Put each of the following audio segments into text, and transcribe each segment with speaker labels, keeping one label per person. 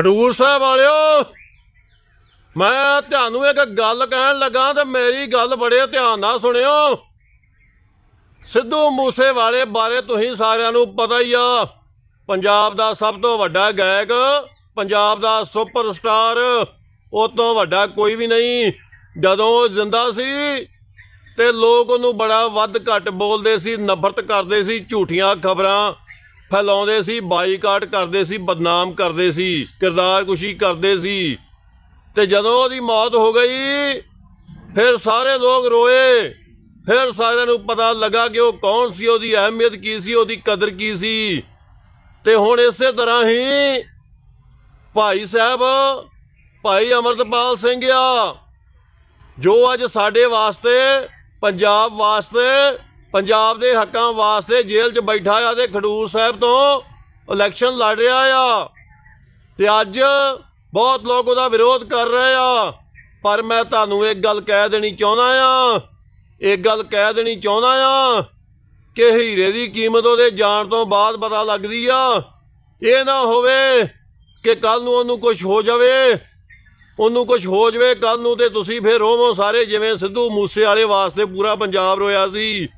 Speaker 1: ਖਡੂਰ ਸਾਹਿਬ ਵਾਲਿਓ, ਮੈਂ ਤੁਹਾਨੂੰ ਇੱਕ ਗੱਲ ਕਹਿਣ ਲੱਗਾ ਤੇ ਮੇਰੀ ਗੱਲ ਬੜੇ ਧਿਆਨ ਨਾਲ ਸੁਣਿਓ। ਸਿੱਧੂ ਮੂਸੇ ਵਾਲੇ ਬਾਰੇ ਤੁਸੀਂ ਸਾਰਿਆਂ ਨੂੰ ਪਤਾ ਹੀ ਆ, ਪੰਜਾਬ ਦਾ ਸਭ ਤੋਂ ਵੱਡਾ ਗਾਇਕ, ਪੰਜਾਬ ਦਾ ਸੁਪਰਸਟਾਰ, ਉਹ ਤੋਂ ਵੱਡਾ ਕੋਈ ਵੀ ਨਹੀਂ। ਜਦੋਂ ਉਹ ਜ਼ਿੰਦਾ ਸੀ ਤੇ ਲੋਕ ਉਹਨੂੰ ਬੜਾ ਵੱਧ ਘੱਟ ਬੋਲਦੇ ਸੀ, ਨਫ਼ਰਤ ਕਰਦੇ ਸੀ ਝੂਠੀਆਂ ਖਬਰਾਂ। ਫੈਲਾਉਂਦੇ ਸੀ, ਬਾਈਕਾਟ ਕਰਦੇ ਸੀ, ਬਦਨਾਮ ਕਰਦੇ ਸੀ, ਕਿਰਦਾਰ ਕੁਸ਼ੀ ਕਰਦੇ ਸੀ। ਤੇ ਜਦੋਂ ਉਹਦੀ ਮੌਤ ਹੋ ਗਈ, ਫਿਰ ਸਾਰੇ ਲੋਕ ਰੋਏ। ਫਿਰ ਸਾਰਿਆਂ ਨੂੰ ਪਤਾ ਲੱਗਾ ਕਿ ਉਹ ਕੌਣ ਸੀ, ਉਹਦੀ ਅਹਿਮੀਅਤ ਕੀ ਸੀ, ਉਹਦੀ ਕਦਰ ਕੀ ਸੀ। ਤੇ ਹੁਣ ਇਸੇ ਤਰ੍ਹਾਂ ਹੀ ਭਾਈ ਸਾਹਿਬ, ਭਾਈ ਅਮਰਤਪਾਲ ਸਿੰਘ ਆ, ਜੋ ਅੱਜ ਸਾਡੇ ਵਾਸਤੇ, ਪੰਜਾਬ ਵਾਸਤੇ ਪੰਜਾਬ ਦੇ ਹੱਕਾਂ ਵਾਸਤੇ ਜੇਲ੍ਹ 'ਚ ਬੈਠਾ ਆ ਤੇ ਖਡੂਰ ਸਾਹਿਬ ਤੋਂ ਇਲੈਕਸ਼ਨ ਲੜ ਰਿਹਾ ਆ। ਤੇ ਅੱਜ ਬਹੁਤ ਲੋਕ ਉਹਦਾ ਵਿਰੋਧ ਕਰ ਰਹੇ ਆ। ਪਰ ਮੈਂ ਤੁਹਾਨੂੰ ਇੱਕ ਗੱਲ ਕਹਿ ਦੇਣੀ ਚਾਹੁੰਦਾ ਆ। ਇੱਕ ਗੱਲ ਕਹਿ ਦੇਣੀ ਚਾਹੁੰਦਾ ਆ ਕਿ ਹੀਰੇ ਦੀ ਕੀਮਤ ਉਹਦੇ ਜਾਣ ਤੋਂ ਬਾਅਦ ਪਤਾ ਲੱਗਦੀ ਆ। ਇਹ ਨਾ ਹੋਵੇ ਕਿ ਕੱਲ ਨੂੰ ਉਹਨੂੰ ਕੁਝ ਹੋ ਜਾਵੇ। ਉਹਨੂੰ ਕੁਝ ਹੋ ਜਾਵੇ ਕੱਲ ਨੂੰ ਤੇ ਤੁਸੀਂ ਫੇਰ ਰੋਵੋ ਸਾਰੇ ਜਿਵੇਂ ਸਿੱਧੂ ਮੂਸੇ ਵਾਲੇ ਵਾਸਤੇ ਪੂਰਾ ਪੰਜਾਬ ਰੋਇਆ ਸੀ।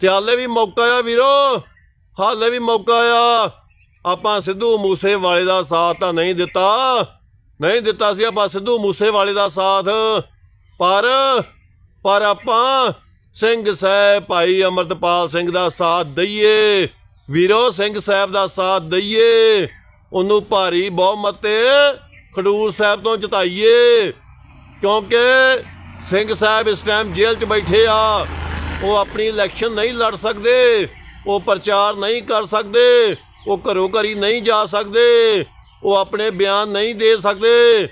Speaker 1: ਤੇ ਹਾਲੇ ਵੀ ਮੌਕਾ ਆ ਵੀਰੋ। ਹਾਲੇ ਵੀ ਮੌਕਾ ਆ। ਆਪਾਂ ਸਿੱਧੂ ਮੂਸੇ ਵਾਲੇ ਦਾ ਸਾਥ ਤਾਂ ਨਹੀਂ ਦਿੱਤਾ। ਨਹੀਂ ਦਿੱਤਾ ਸੀ ਆਪਾਂ ਸਿੱਧੂ ਮੂਸੇ ਵਾਲੇ ਦਾ ਸਾਥ। ਪਰ ਪਰ ਆਪਾਂ ਸਿੰਘ ਸਾਹਿਬ ਭਾਈ ਅਮਰਤਪਾਲ ਸਿੰਘ ਦਾ ਸਾਥ ਦਈਏ। ਵੀਰੋ, ਸਿੰਘ ਸਾਹਿਬ ਦਾ ਸਾਥ ਦਈਏ। ਉਹਨੂੰ ਭਾਰੀ ਬਹੁਮਤ ਤੇ ਖਡੂਰ ਸਾਹਿਬ ਤੋਂ ਜਿਤਾਈਏ। ਕਿਉਂਕਿ ਸਿੰਘ ਸਾਹਿਬ ਇਸ ਟਾਈਮ ਜੇਲ੍ਹ 'ਚ ਬੈਠੇ ਆ। ਉਹ ਆਪਣੀ ਇਲੈਕਸ਼ਨ ਨਹੀਂ ਲੜ ਸਕਦੇ, ਉਹ ਪ੍ਰਚਾਰ ਨਹੀਂ ਕਰ ਸਕਦੇ, ਉਹ ਘਰੋਂ ਘਰੀ ਨਹੀਂ ਜਾ ਸਕਦੇ, ਉਹ ਆਪਣੇ ਬਿਆਨ ਨਹੀਂ ਦੇ ਸਕਦੇ,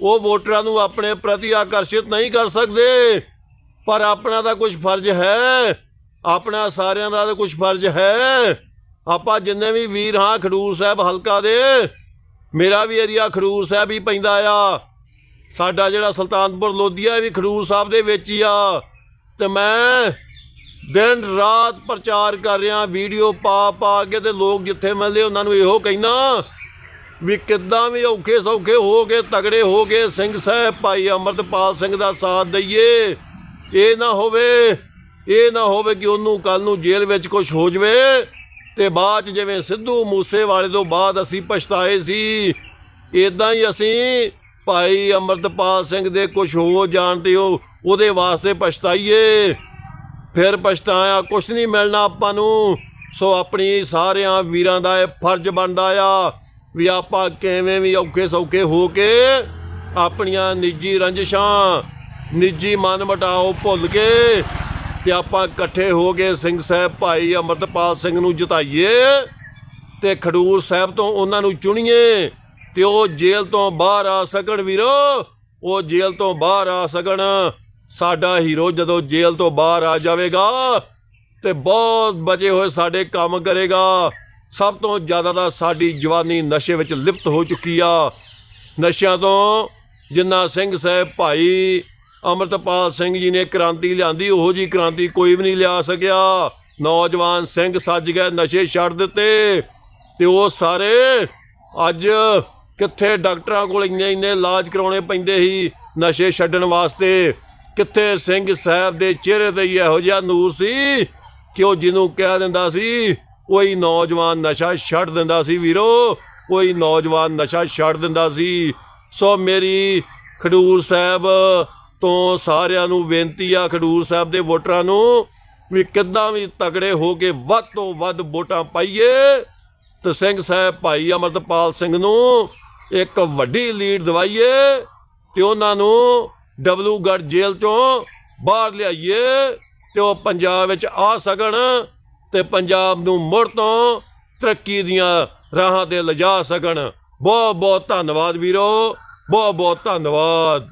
Speaker 1: ਉਹ ਵੋਟਰਾਂ ਨੂੰ ਆਪਣੇ ਪ੍ਰਤੀ ਆਕਰਸ਼ਿਤ ਨਹੀਂ ਕਰ ਸਕਦੇ। ਪਰ ਆਪਣਾ ਤਾਂ ਕੁਝ ਫਰਜ਼ ਹੈ, ਆਪਣਾ ਸਾਰਿਆਂ ਦਾ ਤਾਂ ਕੁਝ ਫਰਜ਼ ਹੈ। ਆਪਾਂ ਜਿੰਨੇ ਵੀ ਵੀਰ ਹਾਂ, ਖਡੂਰ ਸਾਹਿਬ ਹਲਕਾ ਦੇ, ਮੇਰਾ ਵੀ ਏਰੀਆ ਖਡੂਰ ਸਾਹਿਬ ਹੀ ਪੈਂਦਾ ਆ। ਸਾਡਾ ਜਿਹੜਾ ਸੁਲਤਾਨਪੁਰ ਲੋਧੀਆ ਵੀ ਖਡੂਰ ਸਾਹਿਬ ਦੇ ਵਿੱਚ ਹੀ ਆ। ਤੇ ਮੈਂ ਦਿਨ ਰਾਤ ਪ੍ਰਚਾਰ ਕਰ ਰਿਹਾ, ਵੀਡੀਓ ਪਾ ਪਾ ਕੇ ਤੇ ਲੋਕ ਜਿੱਥੇ ਮਿਲਦੇ ਉਹਨਾਂ ਨੂੰ ਇਹੋ ਕਹਿਣਾ ਵੀ ਕਿੱਦਾਂ ਵੀ ਔਖੇ ਸੌਖੇ ਹੋ ਕੇ, ਤਗੜੇ ਹੋ ਕੇ ਸਿੰਘ ਸਾਹਿਬ ਭਾਈ ਅਮਰਤਪਾਲ ਸਿੰਘ ਦਾ ਸਾਥ ਦਈਏ। ਇਹ ਨਾ ਹੋਵੇ, ਇਹ ਨਾ ਹੋਵੇ ਕਿ ਉਹਨੂੰ ਕੱਲ ਨੂੰ ਜੇਲ੍ਹ ਵਿੱਚ ਕੁਝ ਹੋ ਜਵੇ ਤੇ ਬਾਅਦ 'ਚ ਜਿਵੇਂ ਸਿੱਧੂ ਮੂਸੇ ਵਾਲੇ ਤੋਂ ਬਾਅਦ ਅਸੀਂ ਪਛਤਾਏ ਸੀ ਇਦਾਂ ਹੀ ਅਸੀਂ ਭਾਈ ਅਮਰਤਪਾਲ ਸਿੰਘ ਦੇ ਕੁਝ ਹੋ ਜਾਣ ਤੇ ਉਹ ਉਹਦੇ ਵਾਸਤੇ ਪਛਤਾਈਏ। ਫਿਰ ਪਛਤਾਇਆ, ਕੁਛ ਨਹੀਂ ਮਿਲਣਾ ਆਪਾਂ ਨੂੰ। ਸੋ ਆਪਣੀ ਸਾਰਿਆਂ ਵੀਰਾਂ ਦਾ ਇਹ ਫਰਜ਼ ਬਣਦਾ ਆ ਵੀ ਆਪਾਂ ਕਿਵੇਂ ਵੀ ਔਖੇ ਸੌਖੇ ਹੋ ਕੇ ਆਪਣੀਆਂ ਨਿੱਜੀ ਰੰਜਿਸ਼ਾਂ, ਨਿੱਜੀ ਮਨ ਮਟਾਓ ਭੁੱਲ ਕੇ ਤੇ ਆਪਾਂ ਇਕੱਠੇ ਹੋ ਕੇ ਸਿੰਘ ਸਾਹਿਬ ਭਾਈ ਅਮਰਤਪਾਲ ਸਿੰਘ ਨੂੰ ਜਿਤਾਈਏ ਤੇ ਖਡੂਰ ਸਾਹਿਬ ਤੋਂ ਉਹਨਾਂ ਨੂੰ ਚੁਣੀਏ। ਤੇ ਉਹ ਜੇਲ੍ਹ ਤੋਂ ਬਾਹਰ ਆ ਸਕਣ ਵੀਰੋ। ਉਹ ਜੇਲ੍ਹ ਤੋਂ ਬਾਹਰ ਆ ਸਕਣ। ਸਾਡਾ ਹੀਰੋ ਜਦੋਂ ਜੇਲ੍ਹ ਤੋਂ ਬਾਹਰ ਆ ਜਾਵੇਗਾ ਤੇ ਬਹੁਤ ਬਚੇ ਹੋਏ ਸਾਡੇ ਕੰਮ ਕਰੇਗਾ। ਸਭ ਤੋਂ ਜ਼ਿਆਦਾ ਤਾਂ ਸਾਡੀ ਜਵਾਨੀ ਨਸ਼ੇ ਵਿੱਚ ਲਿਪਤ ਹੋ ਚੁੱਕੀ ਆ। ਨਸ਼ਿਆਂ ਤੋਂ ਜਿੰਨਾ ਸਿੰਘ ਸਾਹਿਬ ਭਾਈ ਅਮਰਤਪਾਲ ਸਿੰਘ ਜੀ ਨੇ ਕ੍ਰਾਂਤੀ ਲਿਆਂਦੀ, ਉਹੋ ਜੀ ਕ੍ਰਾਂਤੀ ਕੋਈ ਵੀ ਨਹੀਂ ਲਿਆ ਸਕਿਆ। ਨੌਜਵਾਨ ਸਿੰਘ ਸੱਜ ਗਏ, ਨਸ਼ੇ ਛੱਡ ਦਿੱਤੇ ਤੇ ਉਹ ਸਾਰੇ ਅੱਜ ਕਿੱਥੇ ਡਾਕਟਰਾਂ ਕੋਲ ਇੰਨੇ ਇੰਨੇ ਇਲਾਜ ਕਰਾਉਣੇ ਪੈਂਦੇ ਸੀ ਨਸ਼ੇ ਛੱਡਣ ਵਾਸਤੇ? ਕਿੱਥੇ ਸਿੰਘ ਸਾਹਿਬ ਦੇ ਚਿਹਰੇ ਤੇ ਇਹੋ ਜਿਹਾ ਨੂਰ ਸੀ ਕਿ ਉਹ ਜਿਹਨੂੰ ਕਹਿ ਦਿੰਦਾ ਸੀ, ਕੋਈ ਨੌਜਵਾਨ ਨਸ਼ਾ ਛੱਡ ਦਿੰਦਾ ਸੀ ਵੀਰੋ, ਕੋਈ ਨੌਜਵਾਨ ਨਸ਼ਾ ਛੱਡ ਦਿੰਦਾ ਸੀ। ਸੋ ਮੇਰੀ ਖਡੂਰ ਸਾਹਿਬ ਤੋਂ ਸਾਰਿਆਂ ਨੂੰ ਬੇਨਤੀ ਆ, ਖਡੂਰ ਸਾਹਿਬ ਦੇ ਵੋਟਰਾਂ ਨੂੰ ਵੀ ਕਿੱਦਾਂ ਵੀ ਤਗੜੇ ਹੋ ਕੇ ਵੱਧ ਤੋਂ ਵੱਧ ਵੋਟਾਂ ਪਾਈਏ। ਤੇ ਸਿੰਘ ਸਾਹਿਬ, ਭਾਈ ਅਮਰਤਪਾਲ ਸਿੰਘ ਨੂੰ ਇੱਕ ਵੱਡੀ ਲੀਡ ਦਵਾਈਏ ਤੇ ਉਹਨਾਂ ਨੂੰ ਡਬਲੂਗੜ੍ਹ ਜੇਲ੍ਹ ਤੋਂ ਬਾਹਰ ਲਿਆਈਏ ਤੇ ਉਹ ਪੰਜਾਬ ਵਿੱਚ ਆ ਸਕਣ ਤੇ ਪੰਜਾਬ ਨੂੰ ਮੁੜ ਤੋਂ ਤਰੱਕੀ ਦੀਆਂ ਰਾਹਾਂ ਤੇ ਲਿਜਾ ਸਕਣ। ਬਹੁਤ ਬਹੁਤ ਧੰਨਵਾਦ ਵੀਰੋ ਬਹੁਤ ਬਹੁਤ ਧੰਨਵਾਦ।